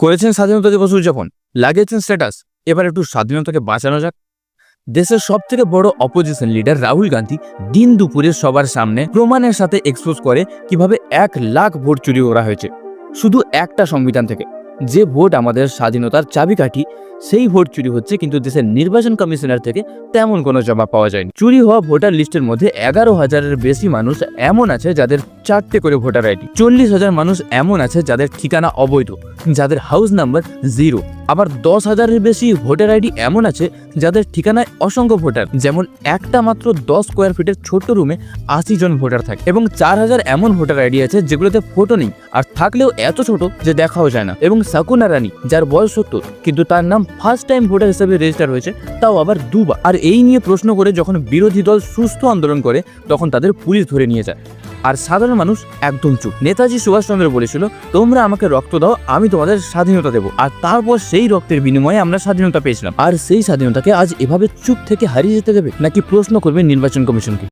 করেছেন স্বাধীনতা দিবস উদযাপন, লাগিয়েছেন স্ট্যাটাস এবার একটু স্বাধীনতাকে বাঁচানো যাক। দেশের সব থেকে বড় অপোজিশন লিডার রাহুল গান্ধী দিন দুপুরে সবার সামনে প্রমাণের সাথে এক্সপোজ করে কীভাবে এক লাখ ভোট চুরি করা হয়েছে। শুধু একটা সংবিধান থেকে, যে ভোট আমাদের স্বাধীনতার চাবিকাঠি সেই ভোট চুরি হচ্ছে, কিন্তু দেশের নির্বাচন কমিশনার থেকে তেমন কোনো জবাব পাওয়া যায়নি। চুরি হওয়া ভোটার লিস্টের মধ্যে এগারো হাজারের বেশি মানুষ এমন আছে যাদের চারটে করে ভোটার আইডি, চল্লিশ হাজার মানুষ এমন আছে যাদের ঠিকানা অবৈধ, যাদের হাউস নাম্বার জিরো আবার দশ হাজারের বেশি ভোটার আইডি এমন আছে যাদের ঠিকানায় অসংখ্য ভোটার, যেমন একটা মাত্র দশ স্কোয়ার ফিটের ছোট্ট রুমে আশি জন ভোটার থাকে। এবং চার হাজার এমন ভোটার আইডি আছে যেগুলোতে ফটো নেই, আর থাকলেও এত ছোট যে দেখাও যায় না। এবং সাকুনা রানী, যার বয়স সত্তর, কিন্তু তার নাম ফার্স্ট টাইম ভোটার হিসেবে রেজিস্টার হয়েছে, তাও আবার দুবার। আর এই নিয়ে প্রশ্ন করে যখন বিরোধী দল সুস্থ আন্দোলন করে, তখন তাদের পুলিশ ধরে নিয়ে যায়। আর সাধারণ মানুষ একদম চুপ। নেতাজি সুভাষচন্দ্র বলেছিল, তোমরা আমাকে রক্ত দাও, আমি তোমাদের স্বাধীনতা দেবো। আর তারপর সেই রক্তের বিনিময়ে আমরা স্বাধীনতা পেয়েছিলাম। আর সেই স্বাধীনতাকে আজ এভাবে চুপ থেকে হারিয়ে যেতে দেবে, নাকি প্রশ্ন করবে নির্বাচন কমিশনকে?